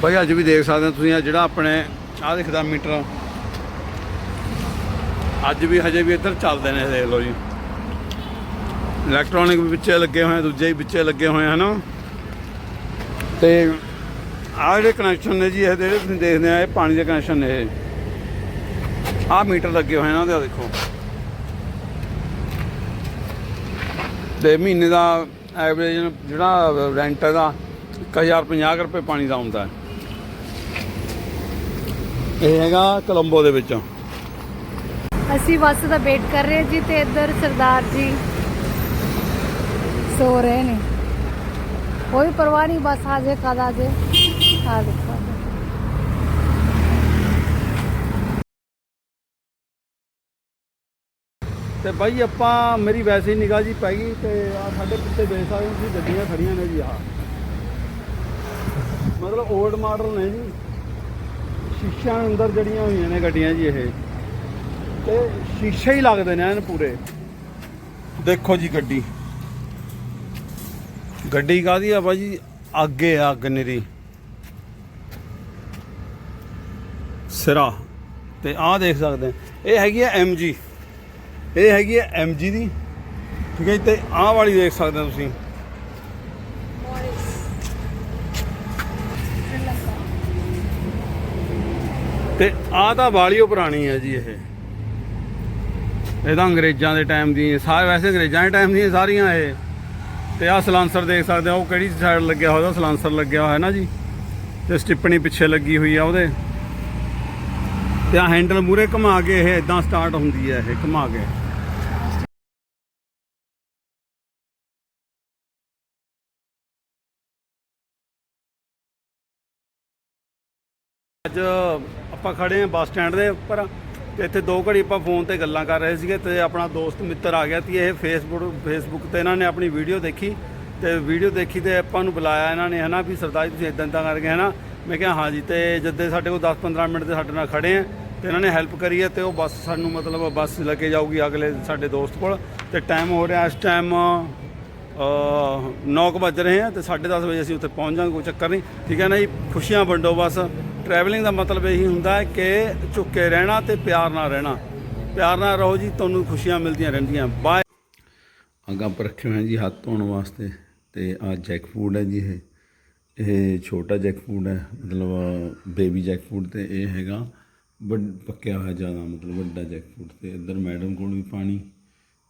ਬਾਈ, ਅੱਜ ਵੀ ਦੇਖ ਸਕਦੇ ਹੋ ਤੁਸੀਂ ਆ ਜਿਹੜਾ ਆਪਣੇ, ਆਹ ਦਿਖਦਾ ਮੀਟਰ। ਅੱਜ ਵੀ ਹਜੇ ਵੀ ਇੱਧਰ ਚੱਲਦੇ ਨੇ, ਦੇਖ ਲਓ ਜੀ। ਇਲੈਕਟ੍ਰੋਨਿਕ ਵੀ ਵਿੱਚੇ ਲੱਗੇ ਹੋਏ ਆ, ਦੂਜੇ ਵੀ ਵਿੱਚੇ ਲੱਗੇ ਹੋਏ ਆ, ਹਨਾ? ਤੇ ਆਹ ਜਿਹੜੇ ਕਨੈਕਸ਼ਨ ਨੇ ਜੀ, ਇਹ ਜਿਹੜੇ ਤੁਸੀਂ ਦੇਖਦੇ ਆ, ਇਹ ਪਾਣੀ ਦੇ ਕਨੈਕਸ਼ਨ ਨੇ ਇਹ। ਆਹ ਮੀਟਰ ਲੱਗੇ ਹੋਏ ਨੇ ਉਹਦੇ ਦੇਖੋ। ਤੇ ਮਹੀਨੇ ਦਾ ਐਵਰੇਜ ਜਿਹੜਾ ਰੈਂਟ ਇਹਦਾ 1050 ਰੁਪਏ ਪਾਣੀ ਦਾ ਆਉਂਦਾ। ਹੈ ਇਹ ਹੈਗਾ ਕੋਲੰਬੋ ਦੇ ਵਿੱਚ। ਅਸੀਂ ਬੱਸ ਦਾ ਵੇਟ ਕਰ ਰਹੇ ਜੀ ਤੇ ਇੱਧਰ ਸਰਦਾਰ ਜੀ ਸੋ ਰਹੇ ਨੇ। ਕੋਈ ਪਰਵਾਹ ਨਹੀਂ ਬਸ ਆ ਜੇ ਕਦ ਆ ਜੇ ਆ ਦੇਖੋ। ਤੇ ਬਾਈ ਆਪਾਂ ਮੇਰੀ ਵੈਸੇ ਹੀ ਨਿਗਾਹ ਜੀ ਪੈ ਗਈ ਤੇ ਆ ਸਾਡੇ ਪਿੱਛੇ ਦੇਖ ਸਕਦੇ ਤੁਸੀਂ ਗੱਡੀਆਂ ਖੜੀਆਂ ਨੇ ਜੀ ਆਹ। ਮਤਲਬ 올ਡ ਮਾਡਲ ਨੇ ਜੀ। ਸ਼ੀਸ਼ਿਆਂ ਅੰਦਰ ਜੜੀਆਂ ਹੋਈਆਂ ਨੇ ਗੱਡੀਆਂ ਜੀ ਇਹ ਤੇ ਸ਼ੀਸ਼ੇ ਹੀ ਲੱਗਦੇ ਨੇ ਐਨ ਪੂਰੇ। ਦੇਖੋ ਜੀ ਗੱਡੀ। ਗੱਡੀ ਕਾਦੀ ਆ ਬਾਜੀ ਅੱਗੇ ਆ ਅੱਗ ਨਿਰੀ। ਸਿਰਾ। ਤੇ ਆਹ ਦੇਖ ਸਕਦੇ ਇਹ ਹੈਗੀ ਆ MG ਇਹ ਹੈਗੀ ਹੈ MG ਦੀ। ਠੀਕ ਹੈ ਜੀ, ਤੇ ਆਹ ਵਾਲੀ ਦੇਖ ਸਕਦੇ ਹੋ ਤੁਸੀਂ। ਤੇ ਆਹ ਤਾਂ ਵਾਲੀ ਉਹ ਪੁਰਾਣੀ ਹੈ ਜੀ ਇਹ। ਇਹ ਤਾਂ ਅੰਗਰੇਜ਼ਾਂ ਦੇ ਟਾਈਮ ਦੀ ਸਾਰੇ ਵੈਸੇ ਅੰਗਰੇਜ਼ਾਂ ਦੇ ਟਾਈਮ ਦੀਆਂ ਸਾਰੀਆਂ ਇਹ। ਤੇ ਆਹ ਸਲਾਂਸਰ ਦੇਖ ਸਕਦੇ ਹੋ, ਉਹ ਕਿਹੜੀ ਸਾਈਡ ਲੱਗਿਆ ਹੋਇਆ ਉਹਦਾ ਸਲਾਂਸਰ ਲੱਗਿਆ ਹੋਇਆ ਹੈ ਨਾ ਜੀ। ਤੇ ਸਟਿੱਪਣੀ ਪਿੱਛੇ ਲੱਗੀ ਹੋਈ ਆ ਉਹਦੇ। ਤੇ ਆ ਹੈਂਡਲ ਮੂਰੇ ਘੁਮਾ ਕੇ ਇਹ ਇਦਾਂ ਸਟਾਰਟ ਹੁੰਦੀ ਹੈ ਇਹ, ਘੁਮਾ ਕੇ। ਆਪਾਂ ਖੜੇ ਹਾਂ ਬੱਸ ਸਟੈਂਡ ਦੇ ਉੱਪਰ ਤੇ ਇੱਥੇ ਦੋ ਘੜੀ ਆਪਾਂ ਫੋਨ ਤੇ ਗੱਲਾਂ ਕਰ ਰਹੇ ਸੀਗੇ ਤੇ ਆਪਣਾ ਦੋਸਤ ਮਿੱਤਰ ਆ ਗਿਆ ਤੇ ਇਹ ਫੇਸਬੁੱਕ ਫੇਸਬੁੱਕ ਤੇ ਇਹਨਾਂ ਨੇ ਆਪਣੀ ਵੀਡੀਓ ਦੇਖੀ ਤੇ ਵੀਡੀਓ ਦੇਖੀ ਤੇ ਆਪਾਂ ਨੂੰ ਬੁਲਾਇਆ ਇਹਨਾਂ ਨੇ, ਹਨਾ ਵੀ ਸਰਦਾਰ ਤੁਸੀਂ ਇਦਾਂ ਇਦਾਂ ਕਰਕੇ, ਹਨਾ? ਮੈਂ ਕਿਹਾ ਹਾਂਜੀ ਤੇ ਜਦੇ ਸਾਡੇ ਕੋਲ 10-15 ਮਿੰਟ ਦੇ ਸਾਡੇ ਨਾਲ ਖੜੇ ਆ ਤੇ ਇਹਨਾਂ ਨੇ ਹੈਲਪ ਕਰੀ ਹੈ ਤੇ ਉਹ ਬੱਸ ਸਾਨੂੰ ਮਤਲਬ ਬੱਸ ਲੈ ਕੇ ਜਾਊਗੀ ਅਗਲੇ ਸਾਡੇ ਦੋਸਤ ਕੋਲ ਤੇ ਟਾਈਮ ਹੋ ਰਿਹਾ ਇਸ ਟਾਈਮ 9 ਵੱਜ ਰਹੇ ਆ ਤੇ 10:30 ਵਜੇ ਅਸੀਂ ਉੱਥੇ ਪਹੁੰਚ ਜਾਵਾਂਗੇ, ਕੋਈ ਚੱਕਰ ਨਹੀਂ। ਠੀਕ ਹੈ ਨਾ ਜੀ? ਖੁਸ਼ੀਆਂ ਵੰਡੋ ਬਸ। ਟਰੈਵਲਿੰਗ ਦਾ ਮਤਲਬ ਇਹੀ ਹੁੰਦਾ ਹੈ ਕਿ ਝੁੱਕੇ ਰਹਿਣਾ ਤੇ ਪਿਆਰ ਨਾਲ ਰਹਿਣਾ। ਪਿਆਰ ਨਾਲ ਰਹੋ ਜੀ ਤੁਹਾਨੂੰ ਖੁਸ਼ੀਆਂ ਮਿਲਦੀਆਂ ਰਹਿੰਦੀਆਂ। ਬਾਏ ਅੱਗਾ ਪਰ ਰੱਖੇ ਹੋਏ ਜੀ ਹੱਥ ਧੋਣ ਵਾਸਤੇ ਤੇ ਆ ਜੈਕ ਫੂਡ ਹੈ ਜੀ ਇਹ। ਇਹ ਛੋਟਾ ਜੈਕ ਫੂਡ ਹੈ ਮਤਲਬ ਬੇਬੀ ਜੈਕ ਫੂਡ ਤੇ ਇਹ ਹੈਗਾ। ਵੱਡ ਪੱਕਿਆ ਹੋਇਆ ਜ਼ਿਆਦਾ ਮਤਲਬ ਵੱਡਾ ਜੈਕ ਫੂਡ ਤੇ ਇੱਧਰ ਮੈਡਮ ਕੋਲ ਵੀ ਪਾਣੀ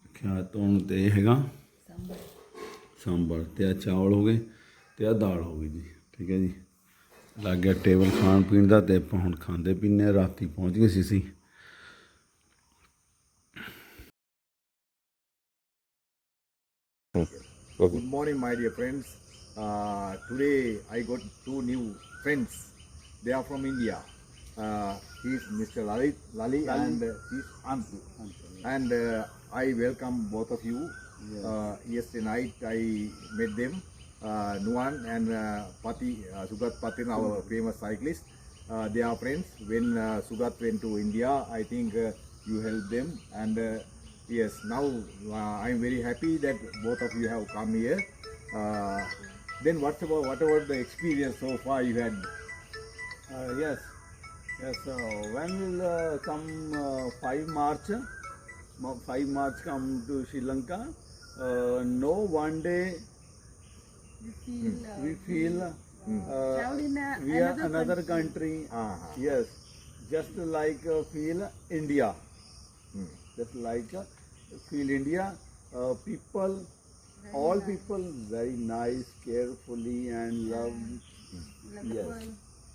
ਰੱਖਿਆ ਹੱਥ ਧੋਣ ਤੇ ਇਹ ਹੈਗਾ। ਸਾਂਬਰ। ਤੇ ਆ ਚਾਵਲ ਹੋ ਗਏ ਤੇ ਆ ਦਾਲ ਹੋ ਗਈ ਜੀ ਠੀਕ ਹੈ ਜੀ। ਲੱਗ ਗਿਆ ਟੇਬਲ ਖਾਣ ਪੀਣ ਦਾ ਤੇ ਆਪਾਂ ਹੁਣ ਖਾਂਦੇ ਪੀਂਦੇ ਹਾਂ ਰਾਤੀ ਪਹੁੰਚ ਗਏ ਸੀ ਅਸੀਂ Good morning, my dear friends. Uh, today I got two new friends. They are from India. Uh, he's Mr. Lalit, Lali, and uh, he's Antu. And uh, I welcome both of you. Uh, yesterday night I met them, uh, Nuan and uh, Pati, uh, Sugat Patin, our famous cyclist. Uh, they are friends. When uh, Sugat went to India, I think uh, you helped them. And uh, yes, now uh, I'm very happy that both of you have come here. Uh, then what about what about the experience so far you had? Uh, yes, yes. Uh, when will uh, come uh, 5 March? 5 March come to Sri Lanka. Uh, no one day we feel uh, we are another country. Uh-huh. Yes, just like uh, feel India. Hmm. Just like uh, feel India. Uh, people, all people very nice, carefully and love. Yes,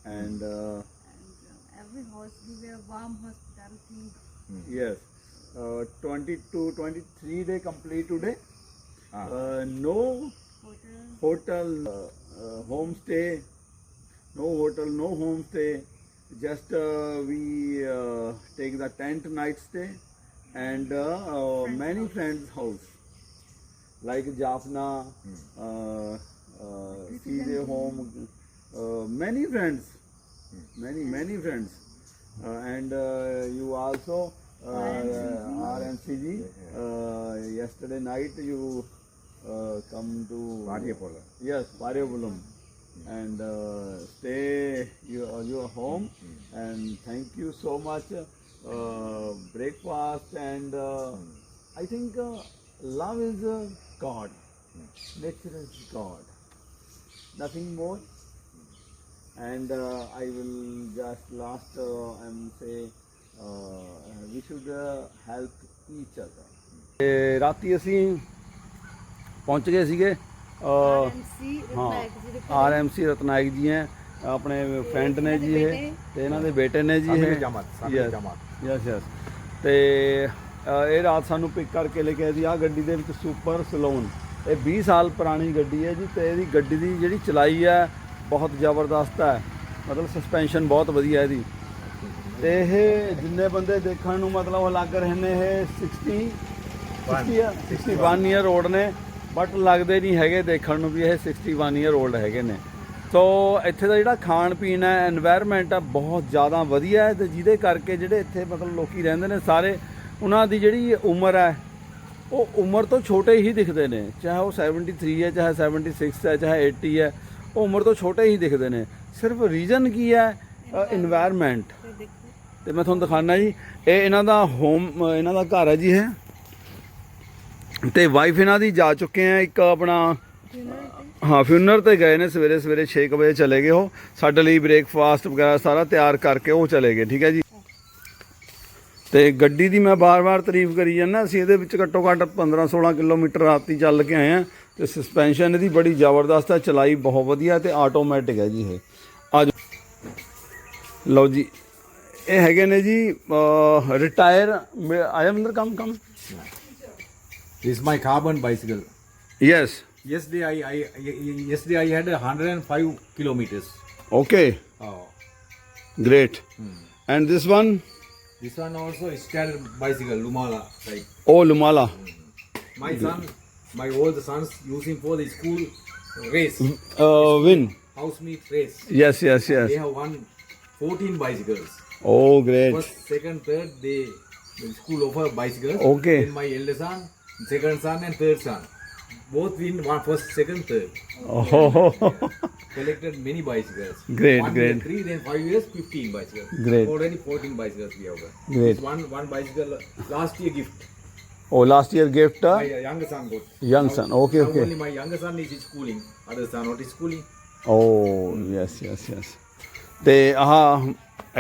and. Uh, every house give a warm hospitality Yes. Uh, 22, 23 day complete today. Ah. Uh, no hotel, uh, uh, homestay, no hotel, no homestay. Just uh, we uh, take the tent night stay and uh, uh, many friends' house. Like Jaffna, uh, uh, CJ home, uh, many friends, many many friends, uh, and uh, you also uh, RMCG. Uh, yesterday night you come to Varyapola. Yes, Paryapulam. and uh, stay your, your home. And thank you so much. Uh, breakfast and uh, I think uh, love is uh, God. Nature is God. Nothing more. And uh, I will just last uh, and say uh, we should uh, help each other. ਤੇ ਰਾਤੀ ਅਸੀਂ ਪਹੁੰਚ ਗਏ ਸੀਗੇ। ਹਾਂ RMC ਰਤਨਾਇਕ ਜੀ ਹੈ ਆਪਣੇ ਫਰੈਂਡ ਨੇ ਜੀ ਇਹ ਤੇ ਇਹਨਾਂ ਦੇ ਬੇਟੇ ਨੇ ਜੀ ਇਹ। yes, yes. ਤੇ ਇਹ ਰਾਤ ਸਾਨੂੰ ਪਿਕ ਕਰਕੇ ਲੈ ਕੇ ਆਏ ਸੀ। ਆ ਗੱਡੀ ਦੇ ਵਿੱਚ ਸੁਪਰ ਸਲੋਨ ਇਹ 20 ਸਾਲ ਪੁਰਾਣੀ ਗੱਡੀ ਹੈ ਜੀ ਤੇ ਇਹਦੀ ਗੱਡੀ ਦੀ ਜਿਹੜੀ ਚਲਾਈ ਹੈ ਬਹੁਤ ਜ਼ਬਰਦਸਤ ਹੈ। ਮਤਲਬ ਸਸਪੈਂਸ਼ਨ ਬਹੁਤ ਵਧੀਆ ਇਹਦੀ। ਤੇ ਇਹ ਜਿੰਨੇ ਬੰਦੇ ਦੇਖਣ ਨੂੰ ਮਤਲਬ ਉਹ ਲੱਗ ਰਹੇ ਨੇ ਇਹ 60 60 ਆ 61 ਈਅਰ 올ਡ ਨੇ। ਬਟ ਲੱਗਦੇ ਨਹੀਂ ਹੈਗੇ ਦੇਖਣ ਨੂੰ ਵੀ ਇਹ 61 ਇਅਰ 올ਡ ਹੈਗੇ ਨੇ। ਸੋ ਇੱਥੇ ਦਾ ਜਿਹੜਾ ਖਾਣ ਪੀਣ ਹੈ এনवायरमेंट ਆ ਬਹੁਤ ਜ਼ਿਆਦਾ ਵਧੀਆ ਹੈ ਤੇ ਜਿਹਦੇ ਕਰਕੇ ਜਿਹੜੇ ਇੱਥੇ ਮਤਲਬ ਲੋਕੀ ਰਹਿੰਦੇ ਨੇ ਸਾਰੇ, ਉਹਨਾਂ ਦੀ ਜਿਹੜੀ ਉਮਰ ਹੈ, ਉਹ ਉਮਰ ਤੋਂ ਛੋਟੇ ਹੀ ਦਿਖਦੇ ਨੇ। ਚਾਹੇ ਉਹ 73 ਹੈ, ਚਾਹੇ 76 ਹੈ, ਚਾਹੇ 80 ਹੈ, ਉਹ ਉਮਰ ਤੋਂ ਛੋਟੇ ਹੀ ਦਿਖਦੇ ਨੇ। ਸਿਰਫ ਰੀਜ਼ਨ ਕੀ ਹੈ? এনवायरमेंट ਤੇ ਮੈਂ ਤੁਹਾਨੂੰ ਦਿਖਾਣਾ ਜੀ, ਇਹ ਇਹਨਾਂ ਦਾ ਹੋਮ ਇਹਨਾਂ ਦਾ ਘਰ ਹੈ ਜੀ ਇਹ। ਤੇ ਵਾਈਫ ਇਹਨਾਂ ਦੀ ਜਾ ਚੁੱਕੇ ਆ ਇੱਕ ਆਪਣਾ, ਹਾਂ ਫਿਊਨਰ ਤੇ ਗਏ ਨੇ ਸਵੇਰੇ ਸਵੇਰੇ 6 ਵਜੇ ਚਲੇ ਗਏ ਉਹ। ਸਾਡੇ ਲਈ ਬ੍ਰੇਕਫਾਸਟ ਵਗੈਰਾ ਸਾਰਾ ਤਿਆਰ ਕਰਕੇ ਉਹ ਚਲੇ ਗਏ, ਠੀਕ ਹੈ ਜੀ। ਤੇ ਗੱਡੀ ਦੀ ਮੈਂ ਬਾਰ-ਬਾਰ ਤਾਰੀਫ ਕਰੀ ਜਾਂਦਾ, ਅਸੀਂ ਇਹਦੇ ਵਿੱਚ ਘੱਟੋ ਘੱਟ 15-16 ਕਿਲੋਮੀਟਰ ਰਾਤੀ ਚੱਲ ਕੇ ਆਏ ਆ। ਤੇ ਸਸਪੈਂਸ਼ਨ ਇਹਦੀ ਬੜੀ ਜ਼ਬਰਦਸਤ ਹੈ, ਚਲਾਈ ਬਹੁਤ ਵਧੀਆ ਤੇ ਆਟੋਮੈਟਿਕ ਹੈ ਜੀ ਇਹ। ਅੱਜ ਲਓ ਜੀ, ਇਹ ਹੈਗੇ ਨੇ ਜੀ ਰਿਟਾਇਰ ਆਇਆ ਅੰਦਰ ਕੰਮ ਕੰਮ? is my carbon bicycle. Yes. Yesterday I, I yesterday I had 105 kilometers. Okay. Oh. Great. Hmm. And this one? This one also is standard bicycle, Lumala type. Oh, Lumala. Hmm. My son, my old sons using for the school race. Mm, uh, win. House meet race. Yes, yes, yes. They have won 14 bicycles. Oh, great. First, second, third, they the school offer bicycles. Okay. Then my eldest son second son, and third son. Both win one first, second, third. ਓਹ Collected many bicycles. Great, one great. Year, three, then five years, 15 bicycles. Great. Already 14 bicycles we have got. Great. This one, one bicycle uh, last year gift. O last year gift My uh, younger son got. Young Now- son, okay, now okay. Only my younger son is schooling. Other son not schooling. O yes yes yes ਤੇ ਆਹ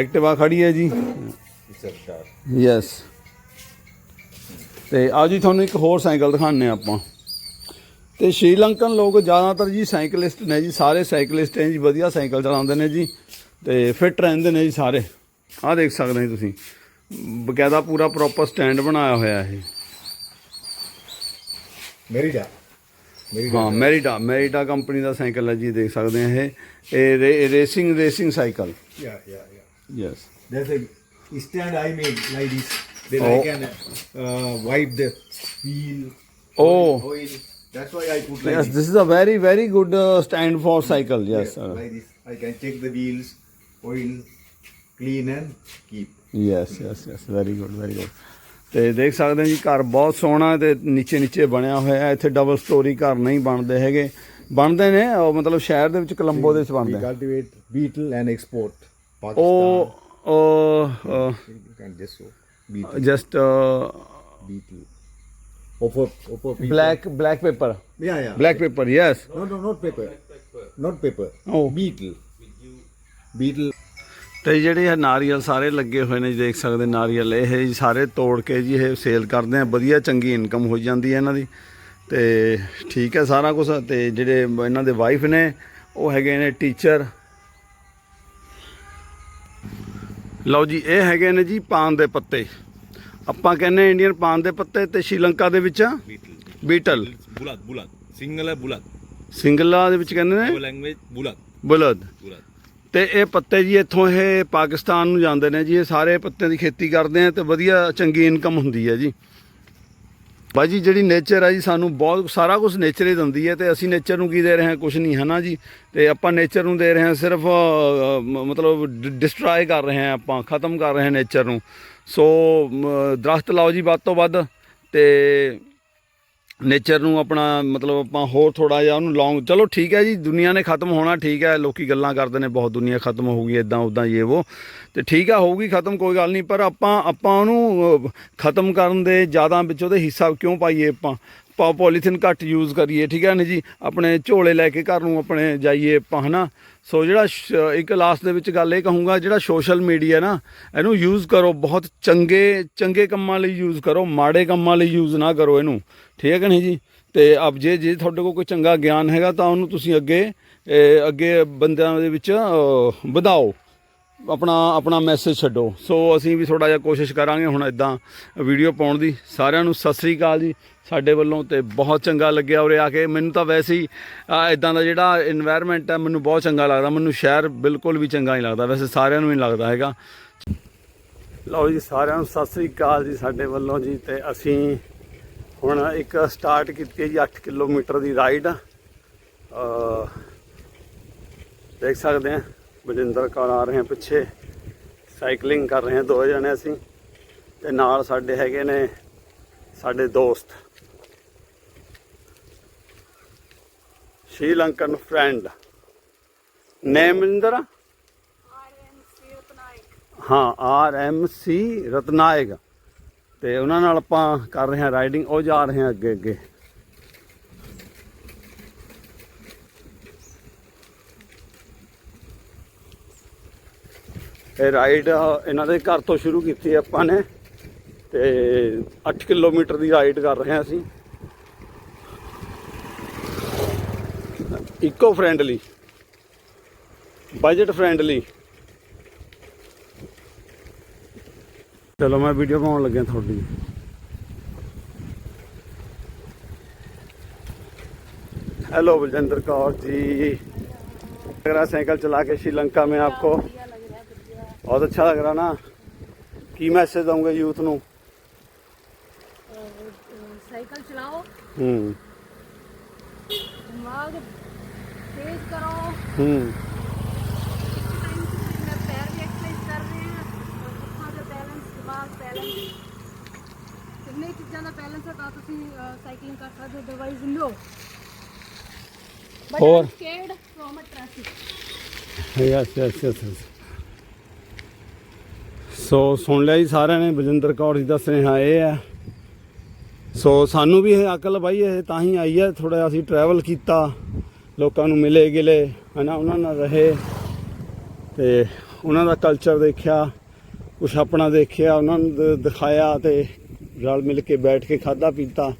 Activa ਖੜੀ ਹੈ ਜੀ It's a sharp. Yes ਤੇ ਆ ਜੀ ਤੁਹਾਨੂੰ ਇੱਕ ਹੋਰ ਸਾਈਕਲ ਦਿਖਾਣੇ ਆਪਾਂ। ਤੇ ਸ਼੍ਰੀਲੰਕਨ ਲੋਕ ਜ਼ਿਆਦਾਤਰ ਜੀ ਸਾਈਕਲਿਸਟ ਨੇ ਜੀ ਸਾਰੇ ਸਾਈਕਲਿਸਟ ਨੇ ਜੀ ਵਧੀਆ ਸਾਈਕਲ ਚਲਾਉਂਦੇ ਨੇ ਜੀ ਤੇ ਫਿੱਟ ਰਹਿੰਦੇ ਨੇ ਜੀ ਸਾਰੇ। ਆਹ ਦੇਖ ਸਕਦੇ ਹੋ ਤੁਸੀਂ ਬਕਾਇਦਾ ਪੂਰਾ ਪ੍ਰੋਪਰ ਸਟੈਂਡ ਬਣਾਇਆ ਹੋਇਆ ਇਹ. Merida. ਹਾਂ ਮੈਰੀਡਾ ਮੈਰੀਡਾ ਕੰਪਨੀ ਦਾ ਸਾਈਕਲ ਹੈ ਜੀ ਦੇਖ ਸਕਦੇ ਆ ਇਹ। ਇਹ racing racing cycle. Yeah, yeah, yeah. Yes There's a stand I made like. Then Oh. I can uh, wipe the wheel, Oh. oil. That's why I put like Yes, this. this is a very, very good uh, stand for cycle. Yes, Yeah, sir. like this. I can check the wheels, oil, clean and keep. Yes, yes, yes. Very good, very good. ਤੇ ਦੇਖ ਸਕਦੇ ਜੀ ਘਰ ਬਹੁਤ ਸੋਹਣਾ ਤੇ ਨੀਚੇ ਨੀਚੇ ਬਣਿਆ ਹੋਇਆ ਹੈ ਇੱਥੇ ਡਬਲ ਸਟੋਰੀ ਘਰ ਨਹੀਂ ਬਣਦੇ ਹੈਗੇ ਬਣਦੇ ਨੇ ਉਹ ਮਤਲਬ ਸ਼ਹਿਰ ਦੇ ਵਿੱਚ ਕੋਲੰਬੋ ਦੇ ਵਿੱਚ ਬਣਦੇ ਆ। cultivate beetle and export. Pakistan. ਉਹ ਉਹ You can just show beetle. Just beetle. Offer, offer people. Black black paper Yeah, yeah. Black paper yes No, no, not paper. Not paper. Oh. Beetle. Beetle. ਤੇ ਜਿਹੜੇ ਇਹ ਨਾਰੀਅਲ ਸਾਰੇ ਲੱਗੇ ਹੋਏ ਨੇ ਜੀ ਦੇਖ ਸਕਦੇ ਨਾਰੀਅਲ ਇਹ ਜੀ ਸਾਰੇ ਤੋੜ ਕੇ ਜੀ ਇਹ ਸੇਲ ਕਰਦੇ ਆ ਵਧੀਆ ਚੰਗੀ ਇਨਕਮ ਹੋ ਜਾਂਦੀ ਹੈ ਇਹਨਾਂ ਦੀ ਤੇ ਠੀਕ ਹੈ ਸਾਰਾ ਕੁਝ ਤੇ ਜਿਹੜੇ ਇਹਨਾਂ ਦੇ ਵਾਈਫ ਨੇ ਉਹ ਹੈਗੇ ਨੇ ਟੀਚਰ ਲਓ ਜੀ ਇਹ ਹੈਗੇ ਨੇ ਜੀ ਪਾਨ ਦੇ ਪੱਤੇ। ਆਪਾਂ ਕਹਿੰਦੇ ਇੰਡੀਅਨ ਪਾਨ ਦੇ ਪੱਤੇ ਤੇ ਸ਼੍ਰੀਲੰਕਾ ਦੇ ਵਿੱਚ ਬੀਟਲ। Bulat, bulat. Single है bulat. ਸਿੰਗਲਾ ਦੇ ਵਿੱਚ ਕਹਿੰਦੇ ਨੇ? Bulat, ਬੁਲਦ। bulat. ਤੇ ਇਹ ਪੱਤੇ ਜੀ ਇੱਥੋਂ ਇਹ ਪਾਕਿਸਤਾਨ ਨੂੰ ਜਾਂਦੇ ਨੇ ਜੀ ਇਹ ਸਾਰੇ ਪੱਤਿਆਂ ਦੀ ਖੇਤੀ ਕਰਦੇ ਆ ਤੇ ਵਧੀਆ ਚੰਗੀ ਇਨਕਮ ਹੁੰਦੀ ਹੈ ਜੀ। ਬਾਈ ਜੀ ਜਿਹੜੀ ਨੇਚਰ ਹੈ ਜੀ ਸਾਨੂੰ ਬਹੁਤ ਸਾਰਾ ਕੁਝ ਨੇਚਰ ਹੀ ਦਿੰਦੀ ਹੈ ਤੇ ਅਸੀਂ ਨੇਚਰ ਨੂੰ ਕੀ ਦੇ ਰਹੇ ਹਾਂ? ਕੁਝ ਨਹੀਂ ਹੈ ਨਾ ਜੀ? ਤੇ ਆਪਾਂ ਨੇਚਰ ਨੂੰ ਦੇ ਰਹੇ ਹਾਂ ਸਿਰਫ ਅ, ਮ- ਮਤਲਬ ਡਿਸਟਰੋਏ ਕਰ ਰਹੇ ਹਾਂ ਆਪਾਂ ਖਤਮ ਕਰ ਰਹੇ ਹਾਂ ਨੇਚਰ ਨੂੰ। ਸੋ ਮ, ਦਰਖਤ ਲਾਓ ਜੀ ਵੱਧ ਤੋਂ ਵੱਧ ਤੇ ਨੇਚਰ ਨੂੰ ਆਪਣਾ ਮਤਲਬ ਆਪਾਂ ਹੋਰ ਥੋੜਾ ਜਿਹਾ ਉਹਨੂੰ ਲੌਂਗ ਚਲੋ ਠੀਕ ਹੈ ਜੀ, ਦੁਨੀਆ ਨੇ ਖਤਮ ਹੋਣਾ, ਠੀਕ ਹੈ, ਲੋਕੀ ਗੱਲਾਂ ਕਰਦੇ ਨੇ, ਬਹੁਤ ਦੁਨੀਆ ਖਤਮ ਹੋ ਗਈ ਇਦਾਂ ਉਦਾਂ ਇਹ ਉਹ ਤੇ ਠੀਕ ਆ, ਹੋਊਗੀ ਖਤਮ, ਕੋਈ ਗੱਲ ਨਹੀਂ, ਪਰ ਆਪਾਂ ਆਪਾਂ ਉਹਨੂੰ ਖਤਮ ਕਰਨ ਦੇ ਜ਼ਿਆਦਾ ਵਿੱਚ ਉਹਦੇ ਹਿੱਸਾ ਕਿਉਂ ਪਾਈਏ ਆਪਾਂ? ਪੋਲੀਥੀਨ ਘੱਟ ਯੂਜ਼ ਕਰੀਏ, ਠੀਕ ਹੈ ਨਾ ਜੀ? ਆਪਣੇ ਝੋਲੇ ਲੈ ਕੇ ਘਰ ਨੂੰ ਆਪਣੇ ਜਾਈਏ ਆਪਾਂ, ਹਨਾ? ਸੋ ਜਿਹੜਾ ਸ਼- ਇੱਕ ਲਾਸਟ ਦੇ ਵਿੱਚ ਗੱਲ ਇਹ ਕਹੂੰਗਾ, ਜਿਹੜਾ ਸੋਸ਼ਲ ਮੀਡੀਆ ਨਾ, ਇਹਨੂੰ ਯੂਜ਼ ਕਰੋ ਬਹੁਤ ਚੰਗੇ ਚੰਗੇ ਕੰਮਾਂ ਲਈ ਯੂਜ਼ ਕਰੋ, ਮਾੜੇ ਕੰਮਾਂ ਲਈ ਯੂਜ਼ ਨਾ ਕਰੋ ਇਹਨੂੰ, ਠੀਕ ਹੈ ਨਾ ਜੀ? ਤੇ ਆਪ ਜੇ ਜੇ ਤੁਹਾਡੇ ਕੋਲ ਕੋਈ ਚੰਗਾ ਗਿਆਨ ਹੈਗਾ, ਤਾਂ ਉਹਨੂੰ ਤੁਸੀਂ ਅੱਗੇ ਅੱਗੇ ਬੰਦਿਆਂ ਦੇ ਵਿੱਚ ਵਧਾਓ। ਆਪਣਾ ਆਪਣਾ ਮੈਸੇਜ ਛੱਡੋ। ਸੋ ਅਸੀਂ ਵੀ ਥੋੜਾ ਜਿਹਾ ਕੋਸ਼ਿਸ਼ ਕਰਾਂਗੇ ਹੁਣ ਇਦਾਂ ਵੀਡੀਓ ਪਾਉਣ ਦੀ। ਸਾਰਿਆਂ ਨੂੰ ਸਤਿ ਸ੍ਰੀ ਅਕਾਲ ਜੀ। ਸਾਡੇ ਵੱਲੋਂ ਤੇ ਬਹੁਤ ਚੰਗਾ ਲੱਗਿਆ ਉਰੇ ਆ ਕੇ। ਮੈਨੂੰ ਤਾਂ ਵੈਸੇ ਹੀ ਇਦਾਂ ਦਾ ਜਿਹੜਾ এনवायरमेंट ਹੈ, ਮੈਨੂੰ ਬਹੁਤ ਚੰਗਾ ਲੱਗਦਾ। ਮੈਨੂੰ ਸ਼ਹਿਰ ਬਿਲਕੁਲ ਵੀ ਚੰਗਾ ਨਹੀਂ ਲੱਗਦਾ। ਵੈਸੇ ਸਾਰਿਆਂ ਨੂੰ ਹੀ ਲੱਗਦਾ ਹੈਗਾ। ਲਓ ਜੀ, ਸਾਰਿਆਂ ਨੂੰ ਸਤਿ ਸ੍ਰੀ ਅਕਾਲ ਜੀ ਸਾਡੇ ਵੱਲੋਂ ਜੀ ਤੇ ਅਸੀਂ ਹੁਣ ਇੱਕ ਸਟਾਰਟ ਕੀਤੀ ਹੈ ਜੀ 8 ਕਿਲੋਮੀਟਰ ਦੀ ਰਾਈਡ ਦੇਖ ਸਕਦੇ ਆ ਬਜਿੰਦਰ ਕੌਰ ਆ ਰਹੇ ਆ ਪਿੱਛੇ। ਸਾਈਕਲਿੰਗ ਕਰ ਰਹੇ ਆ, ਦੋ ਜਣੇ ਅਸੀਂ। ਤੇ ਨਾਲ ਸਾਡੇ ਹੈਗੇ ਨੇ ਸਾਡੇ ਦੋਸਤ। ਸ਼੍ਰੀਲੰਕਨ ਫਰੈਂਡ ਨੇਮ ਬਜਿੰਦਰ ਹਾਂ ਆਰ ਐਮ ਸੀ ਰਤਨਾਇਕ ਤੇ ਉਹਨਾਂ ਨਾਲ ਆਪਾਂ ਕਰ ਰਹੇ ਹਾਂ ਰਾਈਡਿੰਗ ਉਹ ਜਾ ਰਹੇ ਹਾਂ ਅੱਗੇ ਅੱਗੇ ਇਹ ਰਾਈਡ ਇਹਨਾਂ ਦੇ ਘਰ ਤੋਂ ਸ਼ੁਰੂ ਕੀਤੀ ਆਪਾਂ ਨੇ ਤੇ 8 ਕਿਲੋਮੀਟਰ ਦੀ ਰਾਈਡ ਕਰ ਰਹੇ ਹਾਂ ਅਸੀਂ ਇਕੋ ਫ੍ਰੈਂਡਲੀ ਬਜਟ ਫ੍ਰੈਂਡਲੀ ਚਲੋ ਮੈਂ ਵੀਡੀਓ ਬਣਾਉਣ ਲੱਗਿਆ ਤੁਹਾਡੀ हेलो बलजिंदर कौर जी लग रहा साइकिल चला के श्रीलंका में आपको बहुत अच्छा लग रहा ना की मैसेज दूंगे यूथ ਨੂੰ साइकिल चलाओ ਹੂੰ ਹੋਰ? ਸੋ ਸੁਣ ਲਿਆ ਜੀ ਸਾਰਿਆਂ ਨੇ ਬਜਿੰਦਰ ਕੌਰ ਜੀ ਦਾ ਸੁਨੇਹਾ ਇਹ ਹੈ। ਸੋ ਸਾਨੂੰ ਵੀ ਇਹ ਅਕਲ ਬਾਈ ਇਹ ਤਾਂ ਹੀ ਆਈ ਹੈ ਥੋੜਾ ਅਸੀਂ ਟਰੈਵਲ ਕੀਤਾ। ਲੋਕਾਂ ਨੂੰ ਮਿਲੇ ਗਿਲੇ, ਹਨਾ, ਉਹਨਾਂ ਨਾਲ ਰਹੇ। ਤੇ ਉਹਨਾਂ ਦਾ ਕਲਚਰ ਦੇਖਿਆ, ਕੁਛ ਆਪਣਾ ਦੇਖਿਆ, ਉਹਨਾਂ ਨੂੰ ਦਿਖਾਇਆ ਤੇ ਰਲ ਮਿਲ ਕੇ ਬੈਠ ਕੇ ਖਾਦਾ ਪੀਤਾ।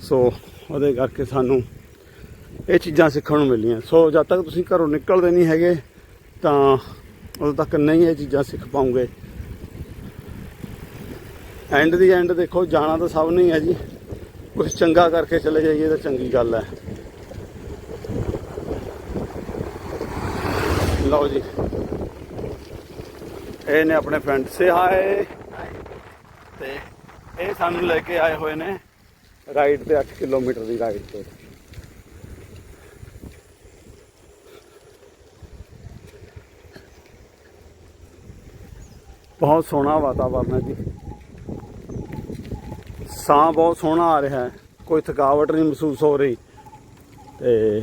ਸੋ ਉਹਦੇ ਕਰਕੇ ਸਾਨੂੰ ਇਹ ਚੀਜ਼ਾਂ ਸਿੱਖਣ ਨੂੰ ਮਿਲੀਆਂ। ਸੋ ਜਦ ਤੱਕ ਤੁਸੀਂ ਘਰੋਂ ਨਿਕਲਦੇ ਨਹੀਂ ਹੈਗੇ, ਤਾਂ ਉਦੋਂ ਤੱਕ ਨਹੀਂ ਇਹ ਚੀਜ਼ਾਂ ਸਿੱਖ ਪਾਉਂਗੇ। ਐਂਡ ਦੀ ਐਂਡ ਦੇਖੋ, ਜਾਣਾ ਤਾਂ ਸਭ ਨਹੀਂ ਹੈ ਜੀ। ਕੁਝ ਚੰਗਾ ਕਰਕੇ ਚਲੇ ਜਾਈਏ ਤਾਂ ਚੰਗੀ ਗੱਲ ਹੈ। ਲਓ ਜੀ। ਇਹ ਨੇ ਆਪਣੇ ਫਰੈਂਡ ਸੇ ਹਾਏ ਤੇ ਇਹ ਸਾਨੂੰ ਲੈ ਕੇ ਆਏ ਹੋਏ ਨੇ ਰਾਈਡ ਤੇ 8 ਕਿਲੋਮੀਟਰ ਦੀ ਰਾਈਡ ਤੇ। ਬਹੁਤ ਸੋਹਣਾ ਵਾਤਾਵਰਨ ਹੈ ਜੀ। ਸਾਹ ਬਹੁਤ ਸੋਹਣਾ ਆ ਰਿਹਾ ਹੈ। ਕੋਈ ਥਕਾਵਟ ਨਹੀਂ ਮਹਿਸੂਸ ਹੋ ਰਹੀ। ਤੇ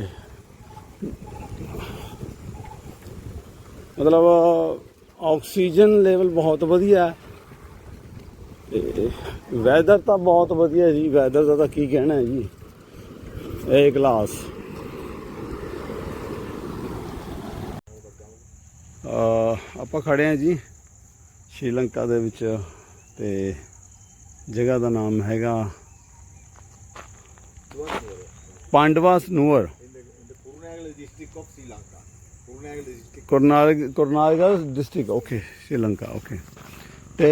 ਮਤਲਬ, ਆਕਸੀਜਨ ਲੈਵਲ ਬਹੁਤ ਵਧੀਆ। ਹੈ ਤੇ ਵੈਦਰ ਤਾਂ ਬਹੁਤ ਵਧੀਆ ਜੀ। ਵੈਦਰ ਦਾ ਤਾਂ ਕੀ ਕਹਿਣਾ ਜੀ? ਇਹ ਗਲਾਸ ਆਪਾਂ ਖੜੇ ਹਾਂ ਜੀ ਸ਼੍ਰੀਲੰਕਾ ਦੇ ਵਿੱਚ ਤੇ ਜਗ੍ਹਾ ਦਾ ਨਾਮ ਹੈਗਾ Panduwas Nuwara Kurunegala district of Sri Lanka. Kurunegala district. Karnal district okay Sri Lanka okay ਤੇ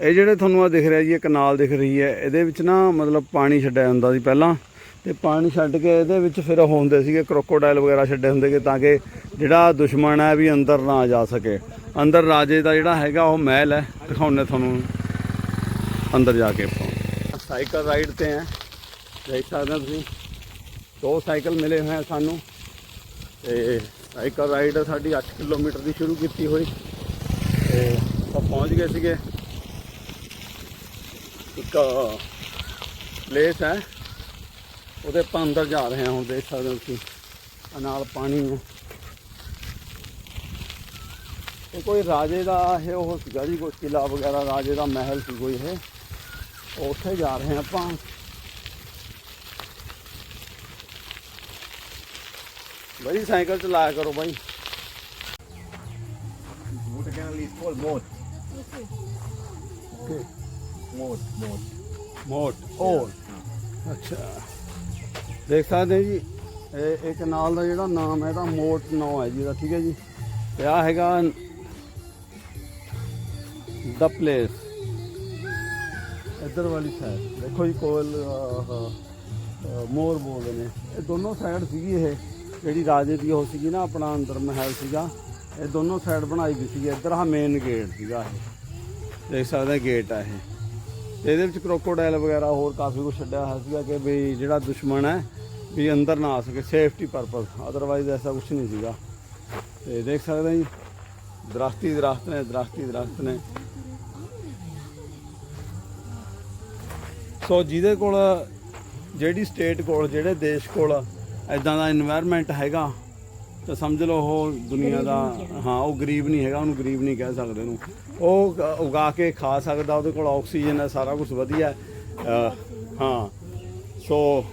ਇਹ ਜਿਹੜੇ ਤੁਹਾਨੂੰ ਆ ਦਿਖ ਰਿਹਾ ਜੀ, ਇਹ ਕਨਾਲ ਦਿਖ ਰਹੀ ਹੈ, ਇਹਦੇ ਵਿੱਚ ਨਾ ਮਤਲਬ ਪਾਣੀ ਛੱਡਿਆ ਹੁੰਦਾ ਸੀ ਪਹਿਲਾਂ, ਤੇ ਪਾਣੀ ਛੱਡ ਕੇ ਇਹਦੇ ਵਿੱਚ ਫਿਰ ਉਹ ਹੁੰਦੇ ਸੀਗੇ ਕ੍ਰੋਕੋਡਾਈਲ ਵਗੈਰਾ ਛੱਡੇ ਹੁੰਦੇ ਕਿ ਤਾਂ ਕਿ ਜਿਹੜਾ ਦੁਸ਼ਮਣ ਹੈ ਵੀ ਅੰਦਰ ਨਾ ਜਾ ਸਕੇ। ਅੰਦਰ ਰਾਜੇ ਦਾ ਜਿਹੜਾ ਹੈਗਾ ਉਹ ਮਹਿਲ ਹੈ ਦਿਖਾਉਣੇ ਤੁਹਾਨੂੰ ਅੰਦਰ ਜਾ ਕੇ ਆਪਾਂ। ਸਾਈਕਲ ਰਾਈਡ ਤੇ ਹੈ, ਦੇਖ ਸਕਦੇ ਤੁਸੀਂ। ਦੋ ਸਾਈਕਲ ਮਿਲੇ ਹੋਏ ਆ ਸਾਨੂੰ। ਤੇ ਸਾਈਕਲ ਰਾਈਡ ਸਾਡੀ 8 ਕਿਲੋਮੀਟਰ ਦੀ ਸ਼ੁਰੂ ਕੀਤੀ ਹੋਈ। ਤੇ ਆਪਾਂ ਪਹੁੰਚ ਗਏ ਸੀਗੇ। ਇੱਕ ਪਲੇਸ ਹੈ। ਉਹਦੇ ਆਪਾਂ ਅੰਦਰ ਜਾ ਰਹੇ ਹਾਂ ਹੁਣ, ਦੇਖ ਸਕਦੇ ਹੋ ਤੁਸੀਂ। ਆਹ ਨਾਲ ਪਾਣੀ ਹੈ ਇਹ ਕੋਈ ਰਾਜੇ ਦਾ ਇਹ ਉਹ ਸੀਗਾ ਜੀ, ਕੋਈ ਕਿਲਾ ਵਗੈਰਾ, ਰਾਜੇ ਦਾ ਮਹਿਲ ਸੀ ਕੋਈ ਇਹ। ਉੱਥੇ ਜਾ ਰਹੇ ਹਾਂ ਆਪਾਂ। ਬਈ ਸਾਈਕਲ ਚਲਾਇਆ ਕਰੋ ਬਾਈ। Water canal is called moat. Okay. Moat, moat. ਮੋਟ। ਓਰ ਅੱਛਾ। ਦੇਖ ਸਕਦੇ ਜੀ ਇਹ ਇਹ ਕਨਾਲ ਦਾ ਜਿਹੜਾ ਨਾਮ ਹੈ ਇਹਦਾ ਮੋਟ ਨਾਂ ਹੈ ਜੀ ਦਾ ਠੀਕ ਹੈ ਜੀ। ਤੇ ਆ ਹੈਗਾ ਦਾ ਪਲੇਸ। ਇੱਧਰ ਵਾਲੀ ਸਾਈਡ ਦੇਖੋ ਜੀ ਕੋਲ ਮੋਰ ਬੋਲਦੇ ਨੇ। ਇਹ ਦੋਨੋਂ ਸਾਈਡ ਸੀਗੀ ਇਹ। ਜਿਹੜੀ ਰਾਜੇ ਦੀ ਉਹ ਸੀਗੀ ਨਾ, ਆਪਣਾ ਅੰਦਰ ਮਹਿਲ ਸੀਗਾ। ਇਹ ਦੋਨੋਂ ਸਾਈਡ ਬਣਾਈ ਗਈ ਸੀਗੀ। ਇੱਧਰ ਆ ਮੇਨ ਗੇਟ ਸੀਗਾ ਇਹ। ਦੇਖ ਸਕਦੇ ਗੇਟ ਆ ਇਹ। ਤੇ ਇਹਦੇ ਵਿੱਚ ਕ੍ਰੋਕੋਡਾਈਲ ਵਗੈਰਾ ਹੋਰ ਕਾਫੀ ਕੁਝ ਛੱਡਿਆ ਹੋਇਆ ਸੀਗਾ ਕਿ ਵੀ ਜਿਹੜਾ ਦੁਸ਼ਮਣ ਹੈ, ਵੀ ਅੰਦਰ ਨਾ ਆ ਸਕੇ। ਸੇਫਟੀ ਪਰਪਸ ਅਦਰਵਾਈਜ਼ ਐਸਾ ਕੁਝ ਨਹੀਂ ਸੀਗਾ। ਤੇ ਦੇਖ ਸਕਦੇ ਜੀ। ਦਰਖਤੀ ਦਰਖਤ ਨੇ, ਦਰਖਤੀ ਦਰਖਤ ਨੇ। ਸੋ ਜਿਹਦੇ ਕੋਲ, ਜਿਹੜੀ ਸਟੇਟ ਕੋਲ, ਜਿਹੜੇ ਦੇਸ਼ ਕੋਲ ਇਦਾਂ ਦਾ এনवायरमेंट ਹੈਗਾ, ਤਾਂ ਸਮਝ ਲਓ ਉਹ ਦੁਨੀਆ ਦਾ, ਹਾਂ, ਉਹ ਗਰੀਬ ਨਹੀਂ ਹੈਗਾ, ਉਹਨੂੰ ਗਰੀਬ ਨਹੀਂ ਕਹਿ ਸਕਦੇ ਉਹਨੂੰ। ਉਹ ਉਗਾ ਕੇ ਖਾ ਸਕਦਾ, ਉਹਦੇ ਕੋਲ ਆਕਸੀਜਨ ਹੈ, ਸਾਰਾ ਕੁਝ ਵਧੀਆ ਹਾਂ। ਸੋ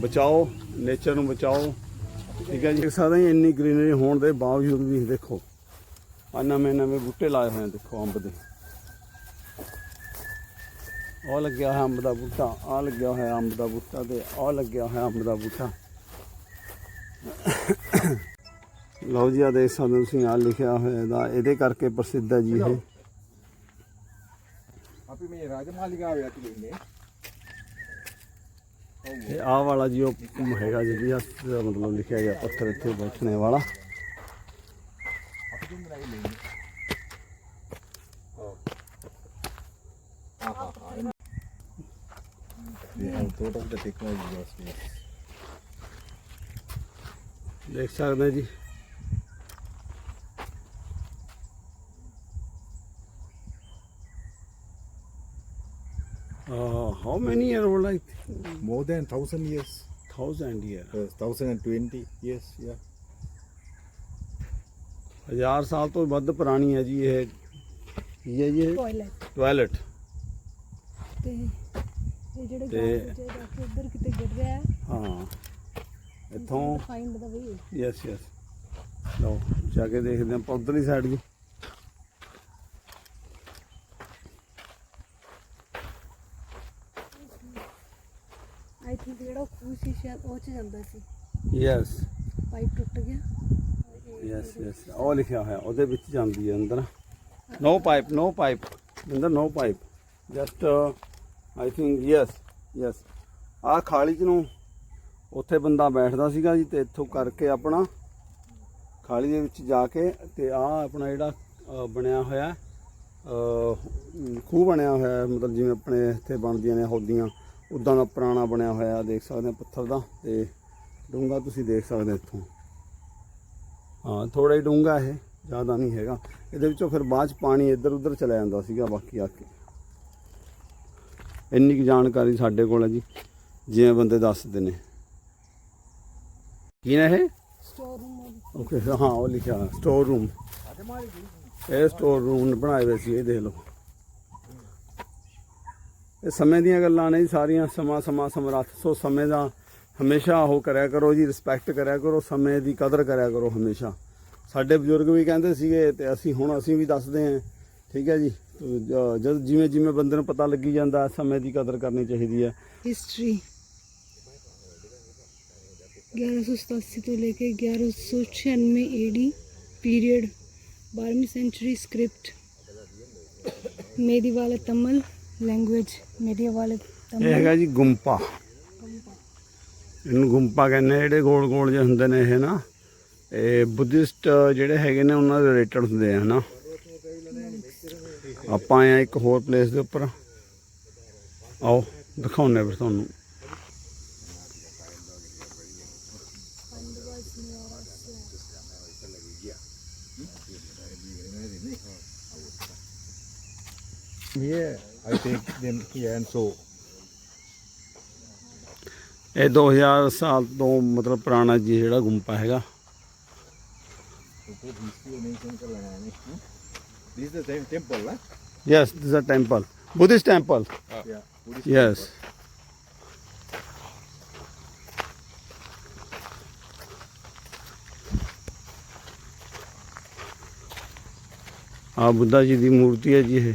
ਬਚਾਓ ਨੇਚਰ ਨੂੰ ਬਚਾਓ। ਠੀਕ ਹੈ ਜੀ। ਸਾਦਾ ਹੀ, ਇੰਨੀ ਗ੍ਰੀਨਰੀ ਹੋਣ ਦੇ ਬਾਵਜੂਦ ਵੀ ਦੇਖੋ ਆ ਨਵੇਂ ਨਵੇਂ ਬੂਟੇ ਲਾਏ ਹੋਏ ਦੇਖੋ ਅੰਬ ਦੇ। ਉਹ ਲੱਗਿਆ ਹੋਇਆ ਅੰਬ ਦਾ ਬੂਟਾ ਆ ਲੱਗਿਆ ਹੋਇਆ ਅੰਬ ਦਾ ਬੂਟਾ ਤੇ ਆ ਲੱਗਿਆ ਹੋਇਆ ਅੰਬ ਦਾ ਬੂਟਾ ਲਓ ਜੀ ਆ ਦੇਖ ਸਕਦੇ ਹੋ ਤੁਸੀਂ ਆ ਲਿਖਿਆ ਹੋਇਆ ਇਹਦਾ ਇਹਦੇ ਕਰਕੇ ਪ੍ਰਸਿੱਧ ਹੈ ਜੀ ਇਹ අපි මේ රාජමාලිගාව ඇතුළේ ඉන්නේ. ਇਹ ਆਹ ਵਾਲਾ ਜੀ ਉਹ ਹੈਗਾ ਜੀ ਵੀ ਆਹ ਮਤਲਬ ਲਿਖਿਆ ਗਿਆ ਪੱਥਰ ਇੱਥੇ ਬੈਠਣੇ ਵਾਲਾ Of the technology was yes. ਦੇਖ ਸਕਦੇ ਜੀ Uh, how many year old think? More than thousand years. Thousand year. Uh, thousand and twenty years. Yeah. ਹਜ਼ਾਰ ਸਾਲ ਤੋਂ ਵੱਧ ਪੁਰਾਣੀ ਹੈ ਜੀ ਇਹ ਕੀ ਹੈ ਜੀ ਇਹ ਟਾਇਲਟ ਟਾਇਲਟ ਜਿਹੜੇ ਤੇ- ਜਾ ਕੇ ਉੱਧਰ ਕਿਤੇ ਗਿਰ ਰਿਹਾ ਹੈ। ਹਾਂ ਇੱਥੋਂ find the way yes yes ਲਓ ਜਾ ਕੇ ਦੇਖਦੇ ਹਾਂ ਆਪਾਂ ਉੱਧਰਲੀ ਸਾਈਡ ਜੀ ਆਈ ਥਿੰਕ ਜਿਹੜਾ ਉਹ ਖੂਹ ਸੀ ਸ਼ਾਇਦ ਉਹ ਚ ਜਾਂਦਾ ਸੀ। ਯੈਸ ਪਾਈਪ ਟੁੱਟ ਗਿਆ। ਯੈਸ ਯੈਸ ਉਹ ਲਿਖਿਆ ਹੋਇਆ ਉਹਦੇ ਵਿੱਚ ਜਾਂਦੀ ਹੈ ਅੰਦਰ। ਨੋ ਪਾਈਪ ਨੋ ਪਾਈਪ ਅੰਦਰ no pipe just I think yes yes ਆਹ ਖਾਲੀ ਚ ਨੂੰ ਉੱਥੇ ਬੰਦਾ ਬੈਠਦਾ ਸੀਗਾ ਜੀ ਤੇ ਇੱਥੋਂ ਕਰਕੇ ਆਪਣਾ ਖਾਲੀ ਦੇ ਵਿੱਚ ਜਾ ਕੇ ਤੇ ਆਹ ਆਪਣਾ ਜਿਹੜਾ ਬਣਿਆ ਹੋਇਆ ਖੂਹ ਬਣਿਆ ਹੋਇਆ, ਮਤਲਬ ਜਿਵੇਂ ਆਪਣੇ ਇੱਥੇ ਬਣਦੀਆਂ ਨੇ ਹੌਦੀਆਂ, ਉਦਾਂ ਦਾ ਪੁਰਾਣਾ ਬਣਿਆ ਹੋਇਆ, ਦੇਖ ਸਕਦੇ ਆ ਪੱਥਰ ਦਾ ਤੇ ਡੂੰਗਾ ਤੁਸੀਂ ਦੇਖ ਸਕਦੇ ਇੱਥੋਂ। ਹਾਂ ਥੋੜਾ ਹੀ ਡੂੰਗਾ ਇਹ, ਜ਼ਿਆਦਾ ਨਹੀਂ ਹੈਗਾ। ਇਹਦੇ ਵਿੱਚੋਂ ਫਿਰ ਬਾਅਦ ਚ ਪਾਣੀ ਇੱਧਰ ਉੱਧਰ ਚਲਾ ਜਾਂਦਾ ਸੀਗਾ, ਬਾਕੀ ਆ ਕੇ। ਇੰਨੀ ਕੁ ਜਾਣਕਾਰੀ ਸਾਡੇ ਕੋਲ ਹੈ ਜੀ, ਜਿਵੇਂ ਬੰਦੇ ਦੱਸਦੇ ਨੇ। ਕੀ ਨੇ ਇਹ? ਓਕੇ ਹਾਂ, ਉਹ ਲਿਖਿਆ ਸਟੋਰ ਰੂਮ ਇਹ ਸਟੋਰ ਰੂਮ ਬਣਾਏ ਹੋਏ ਸੀ, ਇਹ ਦੇਖ ਲਓ। ਇਹ ਸਮੇਂ ਦੀਆਂ ਗੱਲਾਂ ਨੇ ਜੀ, ਸਾਰੀਆਂ ਸਮਾਂ ਸਮਾਂ ਸਮਰੱਥ ਸੋ ਸਮੇਂ ਦਾ ਹਮੇਸ਼ਾ ਉਹ ਕਰਿਆ ਕਰੋ ਜੀ ਰਿਸਪੈਕਟ ਕਰਿਆ ਕਰੋ, ਸਮੇਂ ਦੀ ਕਦਰ ਕਰਿਆ ਕਰੋ ਹਮੇਸ਼ਾ। ਸਾਡੇ ਬਜ਼ੁਰਗ ਵੀ ਕਹਿੰਦੇ ਸੀਗੇ ਤੇ ਅਸੀਂ, ਹੁਣ ਅਸੀਂ ਵੀ ਦੱਸਦੇ ਹਾਂ, ਠੀਕ ਹੈ ਜੀ? ਜਦ ਜਿਵੇਂ ਜਿਵੇਂ ਬੰਦੇ ਨੂੰ ਪਤਾ ਲੱਗੀ ਜਾਂਦਾ ਸਮੇਂ ਦੀ ਕਦਰ ਕਰਨੀ ਚਾਹੀਦੀ ਹੈ। ਹਿਸਟਰੀ 1187 ਤੋਂ ਲੈ ਕੇ 1196 ਏਡੀ ਪੀਰੀਅਡ 12ਵੀਂ ਸੈਂਚਰੀ ਸਕ੍ਰਿਪਟ ਮੇਦੀ ਤਮਲ ਲੈਂਗੁਏਜ ਮੇਦੀ ਤਮਲ। ਇਹ ਹੈਗਾ ਜੀ ਗੁੰਪਾ। ਇਹਨੂੰ ਗੁੰਪਾ ਕਹਿੰਦੇ ਜਿਹੜੇ ਗੋਲ ਗੋਲ ਜਿਹੇ ਹੁੰਦੇ ਨੇ ਇਹ ਨਾ। ਇਹ ਬੁੱਧਿਸਟ ਜਿਹੜੇ ਹੈਗੇ ਨੇ ਉਹਨਾਂ ਦੇ ਰਿਲੇਟਡ ਹੁੰਦੇ ਆ ਹਨਾ। ਆਪਾਂ ਆਏ ਇੱਕ ਹੋਰ ਪਲੇਸ ਦੇ ਉੱਪਰ। ਆਓ ਦਿਖਾਉਣੇ ਫਿਰ ਤੁਹਾਨੂੰ। Yeah, I take ਇਹ 2000 ਸਾਲ ਤੋਂ ਮਤਲਬ ਪੁਰਾਣਾ ਜੀ ਜਿਹੜਾ ਗੁੰਪਾ ਹੈਗਾ। ਉਹ ਕੋਈ ਹਿਸਟਰੀ ਨਹੀਂ ਸੰਕਲਣਾ ਹੈ ਨਹੀਂ This is the same temple, huh? Yes, this is a temple. Buddhist temple. Ah. Yeah. Buddhist yes. Temple. ਆ ਬੁੱਧਾ ਜੀ ਦੀ ਮੂਰਤੀ ਹੈ ਜੀ ਇਹ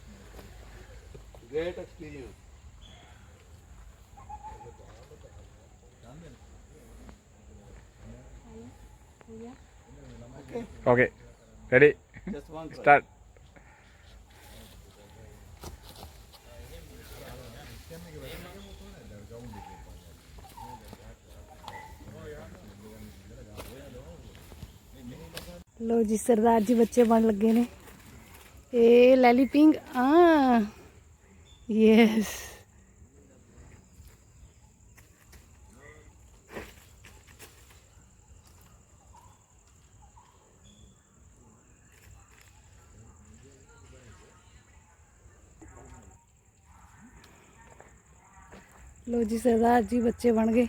great experience. Okay, ready, Just one second. start. ਲੋ ਜੀ ਸਰਦਾਰ ਜੀ ਬੱਚੇ ਬਣ ਲੱਗੇ ਨੇ ਇਹ ਲੈਲੀ ਪਿੰਗ ਆ ਯੈਸ ਲੋ ਜੀ ਸਰਦਾਰ ਜੀ ਬੱਚੇ ਬਣ ਗਏ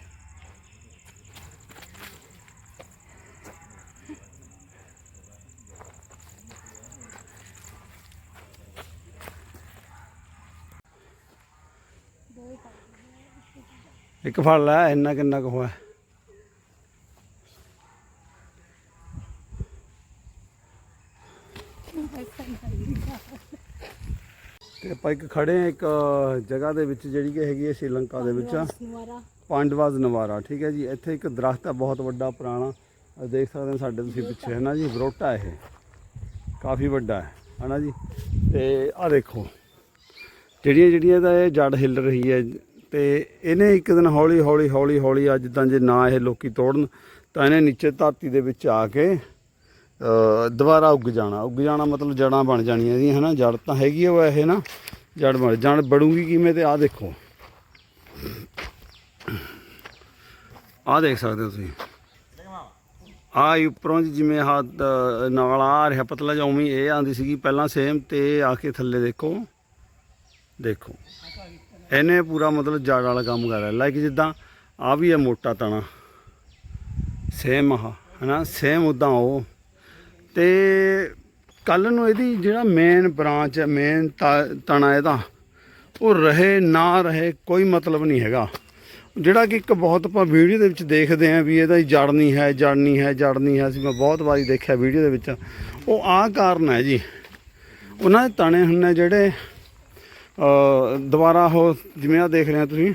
ਇੱਕ ਫੜ ਲੈ ਇੰਨਾ ਕਿੰਨਾ ਕੁ ਹੋਇਆ। ਤੇ ਆਪਾਂ ਇੱਕ ਖੜੇ ਆ ਇੱਕ ਜਗ੍ਹਾ ਦੇ ਵਿੱਚ ਜਿਹੜੀ ਕਿ ਹੈਗੀ ਹੈ ਸ਼੍ਰੀਲੰਕਾ ਦੇ ਵਿੱਚ। ਪਾਂਡਵਾਜ਼ ਨਵਾਰਾ। ਠੀਕ ਹੈ ਜੀ। ਇੱਥੇ ਇੱਕ ਦਰਖਤ ਹੈ ਬਹੁਤ ਵੱਡਾ ਪੁਰਾਣਾ। ਦੇਖ ਸਕਦੇ ਹੋ ਸਾਡੇ ਤੁਸੀਂ ਪਿੱਛੇ ਹੈ ਨਾ ਜੀ? ਬਰੋਟਾ ਇਹ। ਕਾਫੀ ਵੱਡਾ ਹੈ ਹੈ ਨਾ ਜੀ? ਤੇ ਆਹ ਦੇਖੋ ਜਿਹੜੀਆਂ ਜਿਹੜੀਆਂ ਦਾ ਇਹ ਜੜ ਹਿੱਲ ਰਹੀ ਹੈ ਤੇ ਇਹਨੇ ਇੱਕ ਦਿਨ ਹੌਲੀ ਹੌਲੀ ਹੌਲੀ ਹੌਲੀ ਅੱਜ ਤਾਂ ਜੇ ਨਾ ਇਹ ਲੋਕੀ ਤੋੜਨ, ਤਾਂ ਇਹਨੇ ਨੀਚੇ ਧਰਤੀ ਦੇ ਵਿੱਚ ਆ ਕੇ ਦੁਬਾਰਾ ਉੱਗ ਜਾਣਾ। ਉੱਗ ਜਾਣਾ ਮਤਲਬ ਜੜਾਂ ਬਣ ਜਾਣੀਆਂ ਇਹਦੀਆਂ ਹਨਾ? ਜੜ ਤਾਂ ਹੈਗੀ ਉਹ ਇਹ ਨਾ, ਜੜ ਬਣ ਜੜ ਬੜੂਗੀ ਕਿਵੇਂ ਤੇ ਆਹ ਦੇਖੋ। ਆਹ ਦੇਖ ਸਕਦੇ ਹੋ ਤੁਸੀਂ। ਆ ਉੱਪਰੋਂ ਜੀ ਜਿਵੇਂ ਆਹ ਨਾਲ ਆ ਰਿਹਾ ਪਤਲਾ ਜਿਹਾ, ਉਵੇਂ ਇਹ ਆਂਦੀ ਸੀਗੀ। ਪਹਿਲਾਂ ਸੇਮ ਤੇ ਆ ਕੇ ਥੱਲੇ ਦੇਖੋ। ਦੇਖੋ। ਇਹਨੇ ਪੂਰਾ ਮਤਲਬ ਜੜ ਵਾਲਾ ਕੰਮ ਕਰ ਰਿਹਾ ਲਾਈਕ ਜਿੱਦਾਂ ਆ ਵੀ ਹੈ ਮੋਟਾ ਤਣਾ। ਸੇਮ ਆਹ, ਹਨਾ? ਸੇਮ ਉਦਾਂ ਉਹ। ਤੇ ਕੱਲ ਨੂੰ ਇਹਦੀ ਜਿਹੜਾ ਮੇਨ ਬ੍ਰਾਂਚ ਹੈ ਮੇਨ ਤਣਾ ਇਹਦਾ, ਉਹ ਰਹੇ, ਨਾ ਰਹੇ, ਕੋਈ ਮਤਲਬ ਨਹੀਂ ਹੈਗਾ। ਜਿਹੜਾ ਕਿ ਇੱਕ ਬਹੁਤ ਆਪਾਂ ਵੀਡੀਓ ਦੇ ਵਿੱਚ ਦੇਖਦੇ ਆਂ ਵੀ ਇਹਦਾ ਹੀ ਜੜਨੀ ਹੈ ਜੜਨੀ ਹੈ ਜੜਨੀ ਹੈ। ਅਸੀਂ ਮੈਂ ਬਹੁਤ ਵਾਰੀ ਦੇਖਿਆ ਵੀਡੀਓ ਦੇ ਵਿੱਚ। ਉਹ ਆਹ ਕਾਰਨ ਹੈ ਜੀ। ਉਹਨਾਂ ਦੇ ਤਣੇ ਹੁੰਨੇ ਜਿਹੜੇ ਦੁਬਾਰਾ ਉਹ ਜਿਵੇਂ ਆ ਦੇਖ ਰਹੇ ਆ ਤੁਸੀਂ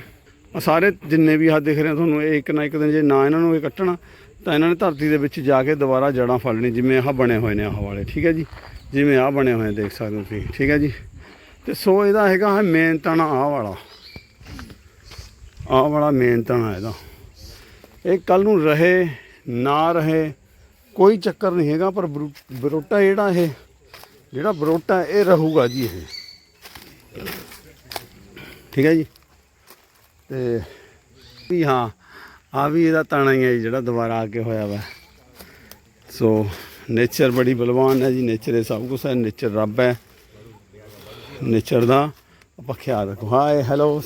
ਸਾਰੇ ਜਿੰਨੇ ਵੀ ਆ ਦੇਖ ਰਹੇ ਆ ਤੁਹਾਨੂੰ, ਇਹ ਇੱਕ ਨਾ ਇੱਕ ਦਿਨ ਜੇ ਨਾ ਇਹਨਾਂ ਨੂੰ ਇਹ ਕੱਟਣਾ, ਤਾਂ ਇਹਨਾਂ ਨੇ ਧਰਤੀ ਦੇ ਵਿੱਚ ਜਾ ਕੇ ਦੁਬਾਰਾ ਜੜਾਂ ਫੜ ਲੈਣੀ ਜਿਵੇਂ ਆਹ ਬਣੇ ਹੋਏ ਨੇ ਆਹ ਵਾਲੇ, ਠੀਕ ਹੈ ਜੀ? ਜਿਵੇਂ ਆਹ ਬਣੇ ਹੋਏ ਦੇਖ ਸਕਦੇ ਹੋ ਤੁਸੀਂ, ਠੀਕ ਹੈ ਜੀ? ਤੇ ਸੋ ਇਹਦਾ ਹੈਗਾ ਹੈ ਮੇਨ ਤਣਾ ਆਹ ਵਾਲਾ। ਆਹ ਵਾਲਾ ਮੇਨ ਤਣਾ ਇਹਦਾ। ਇਹ ਕੱਲ ਨੂੰ ਰਹੇ, ਨਾ ਰਹੇ, ਕੋਈ ਚੱਕਰ ਨਹੀਂ ਹੈਗਾ, ਪਰ ਬਰੂ- ਬਰੋਟਾ ਜਿਹੜਾ ਇਹ, ਜਿਹੜਾ ਬਰੋਟਾ, ਇਹ ਰਹੂਗਾ ਜੀ ਇਹ। ਠੀਕ ਹੈ ਜੀ। ਤੇ ਵੀ ਹਾਂ, ਆ ਵੀ ਇਹਦਾ ਤਾਣਾ ਹੀ ਹੈ ਜੀ ਜਿਹੜਾ ਦੁਬਾਰਾ ਆ ਕੇ ਹੋਇਆ ਵਾ। ਸੋ ਨੇਚਰ ਬੜੀ ਬਲਵਾਨ ਹੈ ਜੀ ਨੇਚਰ ਇਹ ਸਭ ਕੁਝ ਹੈ ਨੇਚਰ ਰੱਬ ਹੈ। ਨੇਚਰ ਦਾ ਆਪਾਂ ਖਿਆਲ ਰੱਖੋ। ਹਾਏ ਹੈਲੋ